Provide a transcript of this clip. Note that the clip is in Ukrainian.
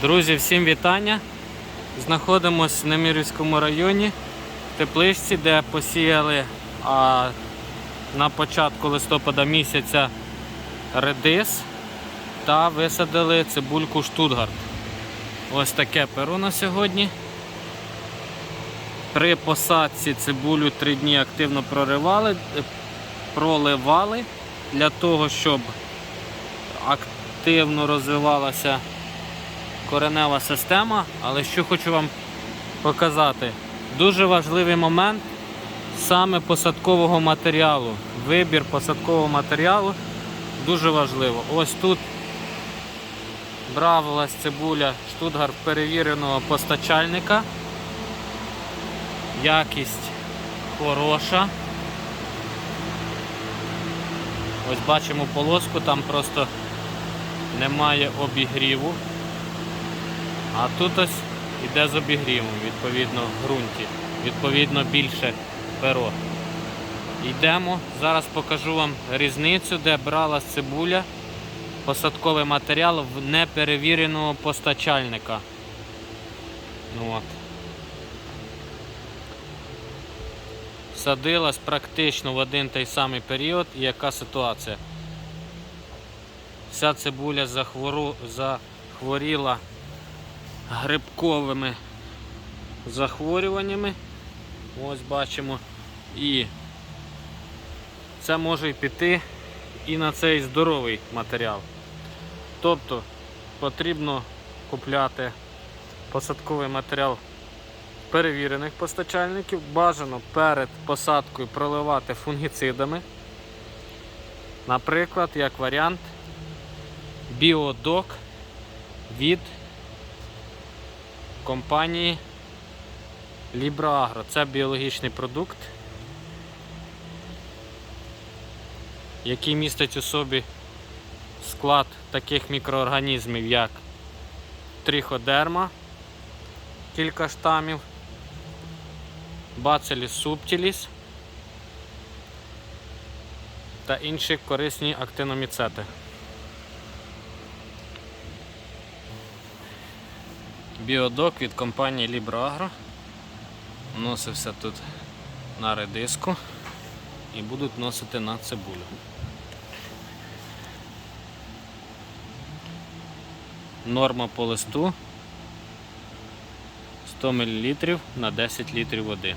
Друзі, всім вітання. Знаходимося в Немирівському районі, в тепличці, де посіяли а, на початку листопада місяця редис та висадили цибульку Штутгарт. Ось таке перо на сьогодні. При посадці цибулю три дні активно проривали, проливали для того, щоб активно розвивалася коренева система, але що хочу вам показати, дуже важливий момент саме посадкового матеріалу. Вибір посадкового матеріалу дуже важливо. Ось тут бравилась цибуля Штутгарт перевіреного постачальника. Якість хороша. Ось бачимо полоску, там просто немає обігріву. А тут ось іде з обігрівом, відповідно, в ґрунті. Відповідно, більше перо. Йдемо, зараз покажу вам різницю, де бралась цибуля, посадковий матеріал в неперевіреного постачальника. Ну, от. Садилась практично в один той самий період. І яка ситуація? Вся цибуля захвору, захворіла грибковими захворюваннями. Ось бачимо. І це може піти і на цей здоровий матеріал. Тобто потрібно купляти посадковий матеріал перевірених постачальників. Бажано перед посадкою проливати фунгіцидами. Наприклад, як варіант, біодок від компанії Libra Це біологічний продукт, який містить у собі склад таких мікроорганізмів, як триходерма, кілька штамів, Bacillus subtilis та інші корисні актиноміцети. Біодок від компанії LibroAgro Носився тут на редиску і будуть носити на цибулю. Норма по листу 100 мл на 10 літрів води.